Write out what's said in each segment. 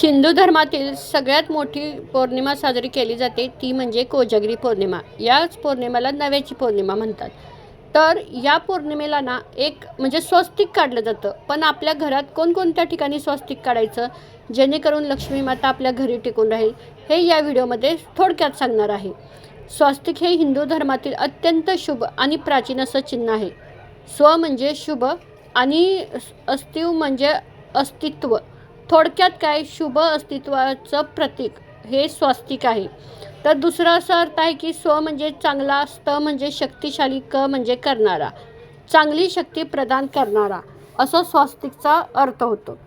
हिंदू धर्मातील सगळ्यात मोठी पौर्णिमा साजरी केली जाते ती म्हणजे कोजागिरी पौर्णिमा. याच पौर्णिमेला नव्याची पौर्णिमा म्हणतात. तर या पौर्णिमेला ना एक म्हणजे स्वस्तिक काढलं जातं. पण आपल्या घरात कोणकोणत्या ठिकाणी स्वस्तिक काढायचं? जेणेकरून लक्ष्मी माता आपल्या घरी टिकून राहील हे या व्हिडिओमध्ये थोडक्यात सांगणार आहे. स्वस्तिक हे हिंदू धर्मातील अत्यंत शुभ आणि प्राचीन असं चिन्ह आहे. स्व म्हणजे शुभ आणि अस्तिव म्हणजे अस्तित्व. थोडक्यात काय शुभ अस्तित्वाचं प्रतीक हे स्वास्तिक आहे. तर दुसरा असा अर्थ आहे की स्व म्हणजे चांगला स्त म्हणजे शक्तिशाली क म्हणजे करणारा. चांगली शक्ती प्रदान करणारा. असं स्वास्तिकचा अर्थ होतो.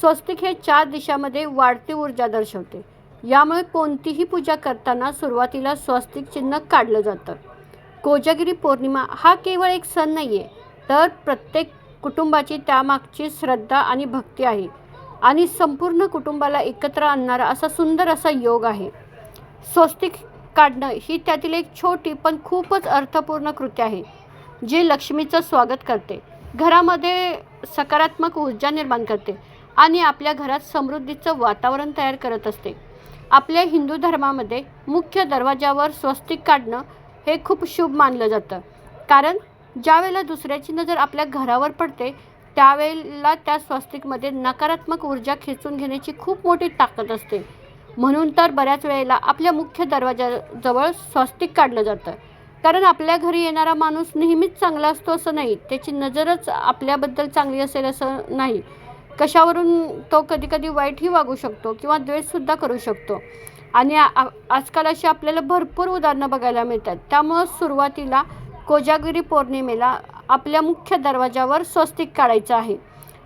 स्वस्तिक हे चार दिशामध्ये वाढती ऊर्जा दर्शवते. यामुळे कोणतीही पूजा करताना सुरुवातीला स्वस्तिक चिन्ह काढलं जातं. कोजागिरी पौर्णिमा हा केवळ एक सण नाही आहे तर प्रत्येक कुटुंबाची त्यामागची श्रद्धा आणि भक्ती आहे. आणि संपूर्ण कुटुंबाला एकत्र आणणारा असा सुंदर असा योग आहे. स्वस्तिक काढणं ही त्यातील एक छोटी पण खूपच अर्थपूर्ण कृती आहे जी लक्ष्मीचं स्वागत करते. घरामध्ये सकारात्मक ऊर्जा निर्माण करते आणि आपल्या घरात समृद्धीचं वातावरण तयार करत असते. आपल्या हिंदू धर्मामध्ये मुख्य दरवाजावर स्वस्तिक काढणं हे खूप शुभ मानलं जातं. कारण ज्यावेळेला दुसऱ्याची नजर आपल्या घरावर पडते त्यावेळेला त्या स्वस्तिकमध्ये नकारात्मक ऊर्जा खेचून घेण्याची खूप मोठी ताकद असते. म्हणून तर बऱ्याच वेळेला आपल्या मुख्य दरवाजाजवळ स्वस्तिक काढलं जातं. कारण आपल्या घरी येणारा माणूस नेहमीच चांगला असतो असं नाही. त्याची नजरच आपल्याबद्दल चांगली असेल असं नाही. कशावरून तो कधीकधी वाईटही वागू शकतो किंवा द्वेषसुद्धा करू शकतो. आणि आजकाल अशी आपल्याला भरपूर उदाहरणं बघायला मिळतात. त्यामुळं सुरुवातीला कोजागिरी पौर्णिमेला आपल्या मुख्य दरवाजावर स्वस्तिक काढायचं आहे.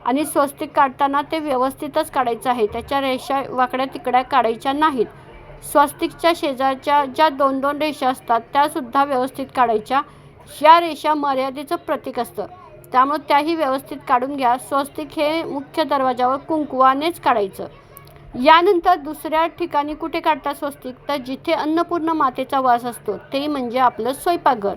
आणि स्वस्तिक काढताना ते व्यवस्थितच काढायचं आहे. त्याच्या रेषा वाकड्या तिकड्या काढायच्या नाहीत. स्वस्तिकच्या शेजारच्या ज्या दोन दोन रेषा असतात त्यासुद्धा व्यवस्थित काढायच्या. ह्या रेषा मर्यादेचं प्रतीक असतं. त्यामुळे त्याही व्यवस्थित काढून घ्या. स्वस्तिक हे मुख्य दरवाजावर कुंकवानेच काढायचं. यानंतर दुसऱ्या ठिकाणी कुठे काढतात स्वस्तिक? तर जिथे अन्नपूर्ण मातेचा वास असतो ते म्हणजे आपलं स्वयंपाकघर.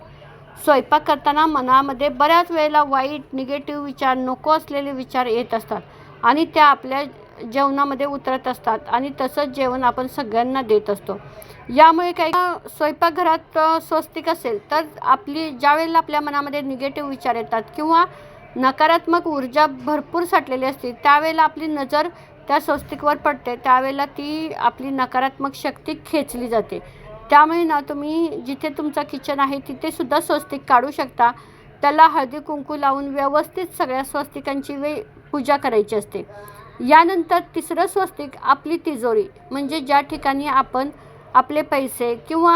स्वयंपाक करताना मनामध्ये बऱ्याच वेळेला वाईट निगेटिव्ह विचार नको असलेले विचार येत असतात. आणि त्या आपल्या जेवणामध्ये उतरत असतात. आणि तसंच जेवण आपण सगळ्यांना देत असतो. यामुळे काही स्वयंपाकघरात स्वस्तिक असेल तर आपली ज्या वेळेला आपल्या मनामध्ये निगेटिव्ह विचार येतात किंवा नकारात्मक ऊर्जा भरपूर साठलेली असते त्यावेळेला आपली नजर त्या स्वस्तिकवर पडते. त्यावेळेला ती आपली नकारात्मक शक्ती खेचली जाते. त्यामुळे ना तुम्ही जिथे तुमचं किचन आहे तिथे सुद्धा स्वस्तिक काढू शकता. त्याला हळदी कुंकू लावून व्यवस्थित सगळ्या स्वस्तिकांची वे पूजा करायची असते. यानंतर तिसरं स्वस्तिक आपली तिजोरी. म्हणजे ज्या ठिकाणी आपण आपले पैसे किंवा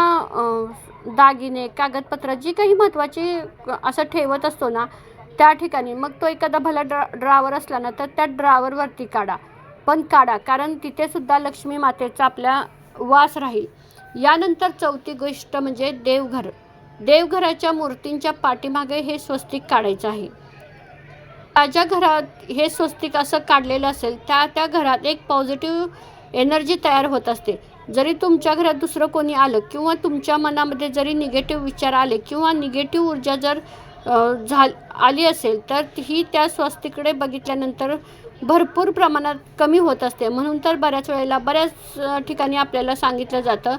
दागिने कागदपत्र जी काही महत्त्वाची असं ठेवत असतो ना त्या ठिकाणी मग तो एखादा भला ड्रा ड्रावर असला ना तर त्या ड्रावरवरती काढा. पण काढा कारण तिथेसुद्धा लक्ष्मी मातेचा आपल्या वास राहील. यानंतर चौथी गोष्ट म्हणजे देवघर. देवघराच्या मूर्तींच्या पाठीमागे हे स्वस्तिक काढायचं आहे. ज्या घरात हे स्वस्तिक असं काढलेलं असेल त्या त्या घरात एक पॉझिटिव्ह एनर्जी तयार होत असते. जरी तुमच्या घरात दुसरं कोणी आलं किंवा तुमच्या मनामध्ये जरी निगेटिव्ह विचार आले किंवा निगेटिव्ह ऊर्जा जर झाल झा आली असेल तर ही त्या स्वस्तिकडे बघितल्यानंतर भरपूर प्रमाणात कमी होत असते. म्हणून तर बऱ्याच वेळेला बऱ्याच ठिकाणी आपल्याला सांगितलं जातं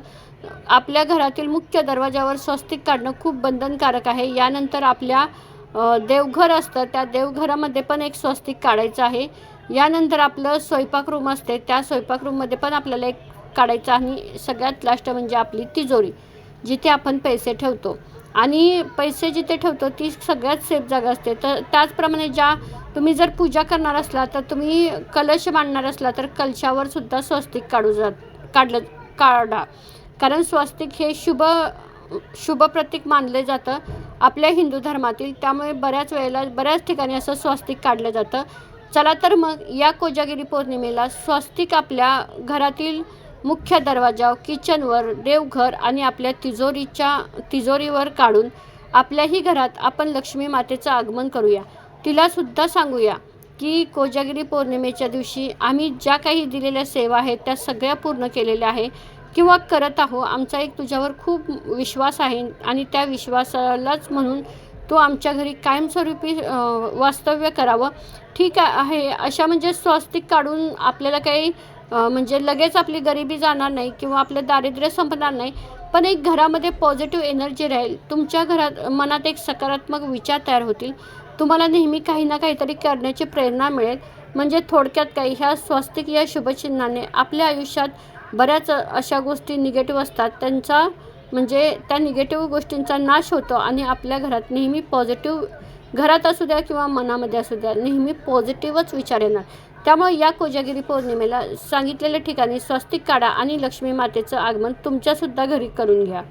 आपल्या घरातील मुख्य दरवाजावर स्वस्तिक काढणं खूप बंधनकारक आहे. यानंतर आपल्या देवघर असतं त्या देवघरामध्ये पण एक स्वस्तिक काढायचं आहे. यानंतर आपलं स्वयंपाक रूम असते त्या स्वयंपाक रूममध्ये पण आपल्याला एक काढायचं आणि सगळ्यात लास्ट म्हणजे आपली तिजोरी जिथे आपण पैसे ठेवतो. आणि पैसे जिथे ठेवतो ती सगळ्यात सेफ जागा असते. तर त्याचप्रमाणे ज्या तुम्ही जर पूजा करणार असला तर तुम्ही कलश मांडणार असला तर कलशावर सुद्धा स्वस्तिक काढू जात काढलं काढा. कारण स्वस्तिक हे शुभ शुभ प्रतीक मानले जातं आपल्या हिंदू धर्मातील. त्यामुळे बऱ्याच वेळेला बऱ्याच ठिकाणी असं स्वस्तिक काढलं जातं. चला तर मग या कोजागिरी पौर्णिमेला स्वस्तिक आपल्या घरातील मुख्य दरवाजा किचनवर देवघर आणि आपल्या तिजोरीच्या तिजोरीवर काढून आपल्याही घरात आपण लक्ष्मी मातेचं आगमन करूया. तिलासुद्धा सांगूया की कोजागिरी पौर्णिमेच्या दिवशी आम्ही ज्या काही दिलेल्या सेवा आहेत त्या सगळ्या पूर्ण केलेल्या आहे किंवा करत आहो आमचा एक तुझ्यावर खूप विश्वास आहे आणि त्या विश्वासालाच म्हणून तो आमच्या घरी कायमस्वरूपी वास्तव्य करावं. ठीक आहे अशा म्हणजे स्वस्तिक काढून आपल्याला काही म्हणजे लगेच आपली गरिबी जाणार नाही किंवा आपलं दारिद्र्य संपणार नाही पण एक घरामध्ये पॉझिटिव्ह एनर्जी राहील. तुमच्या घरात मनात एक सकारात्मक विचार तयार होतील. तुम्हाला नेहमी काही ना काहीतरी करण्याची प्रेरणा मिळेल. म्हणजे थोडक्यात काही ह्या स्वस्तिक या शुभचिन्हाने आपल्या आयुष्यात बऱ्याच अशा गोष्टी निगेटिव्ह असतात. त्यांचा म्हणजे त्या निगेटिव्ह गोष्टींचा नाश होतो आणि आपल्या घरात नेहमी पॉझिटिव्ह घरात असू द्या किंवा मनामध्ये असू द्या नेहमी पॉझिटिव्हच विचार येणार. त्यामुळे या कोजागिरी पौर्णिमेला सांगितलेल्या ठिकाणी स्वस्तिक काढा आणि लक्ष्मी मातेचं आगमन तुमच्यासुद्धा घरी करून घ्या.